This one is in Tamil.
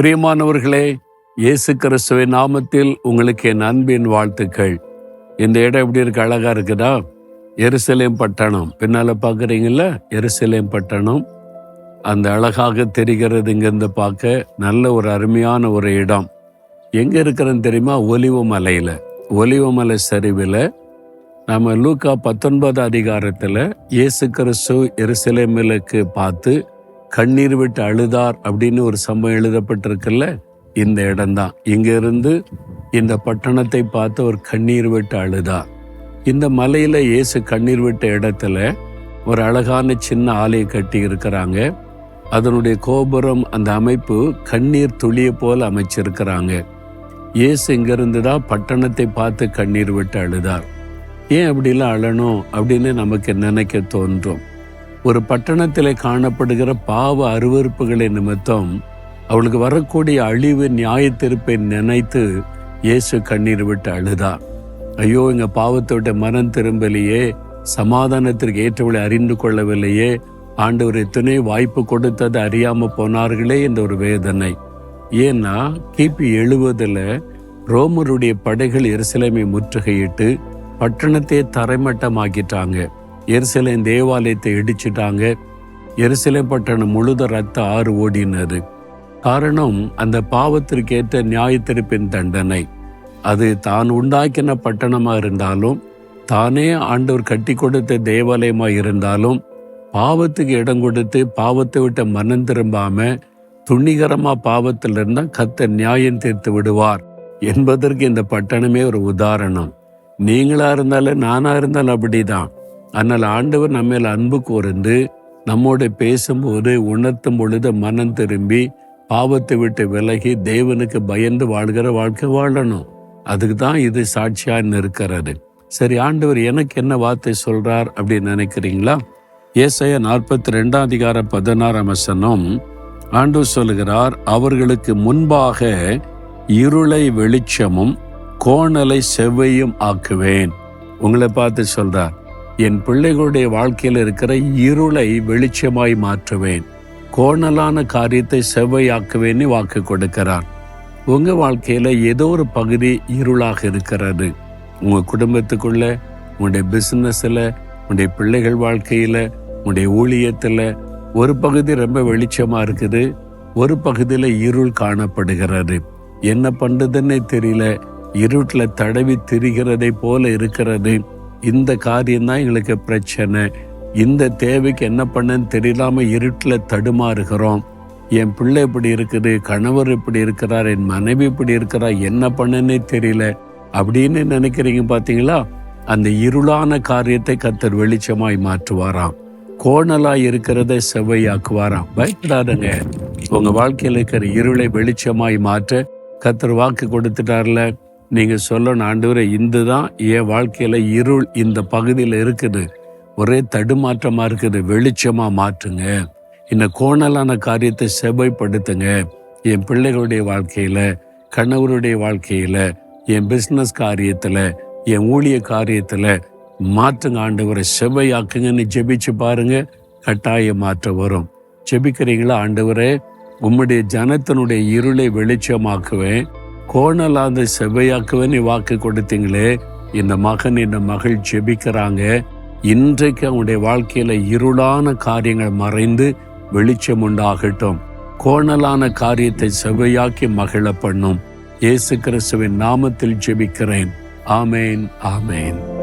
பிரியமானவர்களே இயேசு கிறிஸ்துவின் நாமத்தில் உங்களுக்கு என் அன்பின் வாழ்த்துக்கள். இந்த இடம் எப்படி இருக்கு? அழகா இருக்குதா? எருசலேம் பட்டணம். பின்னால பாக்குறீங்கல்ல? எருசலேம் பட்டணம். அந்த அழகாக தெரிகிறது இங்கிருந்து பார்க்க. நல்ல ஒரு அருமையான ஒரு இடம். எங்க இருக்கிறன்னு தெரியுமா? ஒலிவ மலையில. ஒலிவ மலை சரிவில். நம்ம லூக்கா பத்தொன்பது அதிகாரத்தில் இயேசு கிறிஸ்து எருசலேமிலுக்கு பார்த்து கண்ணீர் விட்டு அழுதார் அப்படின்னு ஒரு சம்பவம் எழுதப்பட்டிருக்குல்ல? இந்த இடம்தான். இங்கிருந்து இந்த பட்டணத்தை பார்த்து ஒரு கண்ணீர் விட்டு அழுதார். இந்த மலையில இயேசு கண்ணீர் விட்ட இடத்துல ஒரு அழகான சின்ன ஆலையை கட்டி இருக்கிறாங்க. அதனுடைய கோபுரம் அந்த அமைப்பு கண்ணீர் துளியை போல அமைச்சிருக்கிறாங்க. இயேசு இங்கிருந்து தான் பட்டணத்தை பார்த்து கண்ணீர் விட்டு அழுதார். ஏன் அப்படிலாம் அழணும் அப்படின்னு நமக்கு நினைக்க தோன்றும். ஒரு பட்டணத்தில் காணப்படுகிற பாவ அருவறுப்புகளை நிமித்தம் அவளுக்கு வரக்கூடிய அழிவு நியாயத்திருப்பை நினைத்து இயேசு கண்ணீர் விட்டு அழுதா. ஐயோ எங்க பாவத்தோட மனம் திரும்பலையே சமாதானத்திற்கு ஏற்றவளை அறிந்து கொள்ளவில்லையே ஆண்டவர் எத்தனை வாய்ப்பு கொடுத்தது அறியாம போனார்களே என்ற ஒரு வேதனை. ஏன்னா கிபி எழுவதுல ரோமருடைய படைகள் எருசலேமை முற்றுகையிட்டு பட்டணத்தை தரைமட்டமாக்கிட்டாங்க. எருசலேம் தேவாலயத்தை இடிச்சிட்டாங்க. எருசலேம் பட்டணம் முழுத ரத்த ஆறு ஓடினது. காரணம் அந்த பாவத்திற்கேற்ற நியாயத்திருப்பின் தண்டனை. அது தான் உண்டாக்கின பட்டணமாக இருந்தாலும் தானே ஆண்டவர் கட்டி கொடுத்த தேவாலயமாக இருந்தாலும் பாவத்துக்கு இடம் கொடுத்து பாவத்தை விட்ட மனம் திரும்பாம துணிகரமா பாவத்தில் இருந்தால் கத்த நியாயம் தீர்த்து விடுவார் என்பதற்கு இந்த பட்டணமே ஒரு உதாரணம். நீங்களா இருந்தாலும் நானா இருந்தாலும் அப்படிதான். ஆனால் ஆண்டவர் நம்ம மேல் அன்பு கூர்ந்து நம்மோட பேசும்போது உணர்த்தும் பொழுது மனம் திரும்பி பாவத்தை விட்டு விலகி தேவனுக்கு பயந்து வாழ்கிற வாழ்க்கை வாழணும். அதுக்கு தான் இது சாட்சியா இருக்கிறது சரி ஆண்டவர் எனக்கு என்ன வார்த்தை சொல்றார் அப்படின்னு நினைக்கிறீங்களா? ஏசைய நாற்பத்தி ரெண்டாம் அதிகார பதினாறாம் வசனம் ஆண்டு சொல்லுகிறார் அவர்களுக்கு முன்பாக இருளை வெளிச்சமும் கோணலை செவ்வையும் ஆக்குவேன். உங்களை பார்த்து சொல்றார் என் பிள்ளைகளுடைய வாழ்க்கையில் இருக்கிற இருளை வெளிச்சமாய் மாற்றுவேன். கோணலான காரியத்தை செவ்வையாக்குவேன்னு வாக்கு கொடுக்கிறார். உங்க வாழ்க்கையில ஏதோ ஒரு பகுதி இருளாக இருக்கிறது. உங்க குடும்பத்துக்குள்ள உங்களுடைய பிசினஸ்ல உங்களுடைய பிள்ளைகள் வாழ்க்கையில உங்களுடைய ஊழியத்துல ஒரு பகுதி ரொம்ப வெளிச்சமா இருக்குது. ஒரு பகுதியில இருள் காணப்படுகிறது. என்ன பண்றதுன்னே தெரியல. இருட்டில் தடவி திரிகிறதை போல இருக்கிறது. இந்த காரியம்தான் எங்களுக்கு பிரச்சனை. இந்த தேவைக்கு என்ன பண்ணன்னு தெரியலாம இருட்டில் தடுமாறுகிறோம். என் பிள்ளை இப்படி இருக்குது கணவர் இப்படி இருக்கிறார் என் மனைவி இப்படி இருக்கிறார் என்ன பண்ணனே தெரியல. அப்படின்னு நினைக்கிறீங்க பார்த்தீங்களா அந்த இருளான காரியத்தை கத்தர் வெளிச்சமாய் மாற்றுவாராம். கோணலாய் இருக்கிறத செவ்வையாக்குவாராம். பயப்படாதங்க. உங்க வாழ்க்கையில் இருக்கிற இருளை வெளிச்சமாய் மாற்ற கத்தர் வாக்கு கொடுத்துட்டார்ல. நீங்கள் சொல்லணும் ஆண்டவரே இந்துதான் என் வாழ்க்கையில் இருள் இந்த பகுதியில் இருக்குது. ஒரே தடுமாற்றமாக இருக்குது. வெளிச்சமாக மாற்றுங்க. இந்த கோணலான காரியத்தை செவ்வாய்ப்படுத்துங்க. என் பிள்ளைகளுடைய வாழ்க்கையில் கணவருடைய வாழ்க்கையில் என் பிஸ்னஸ் காரியத்தில் என் ஊழிய காரியத்தில் மாற்றுங்க ஆண்டவரை. செவ்வையாக்குங்கன்னு ஜெபிச்சு பாருங்க. கட்டாய மாற்ற வரும். ஜெபிக்கிறீங்களா ஆண்டவரே? உம்முடைய ஜனத்தினுடைய இருளை வெளிச்சமாக்குவேன். கோணலாந்த நீ வாக்கு கொடுத்தீங்களே. இந்த மகன் இந்த மகள் ஜெபிக்கிறாங்க. இன்றைக்கு அவனுடைய வாழ்க்கையில இருளான காரியங்கள் மறைந்து வெளிச்சம் உண்டாகட்டும். கோணலான காரியத்தை செவ்வையாக்கி மகிழ பண்ணும் இயேசு கிறிஸ்துவின் நாமத்தில் ஜெபிக்கிறேன். ஆமேன் ஆமேன்.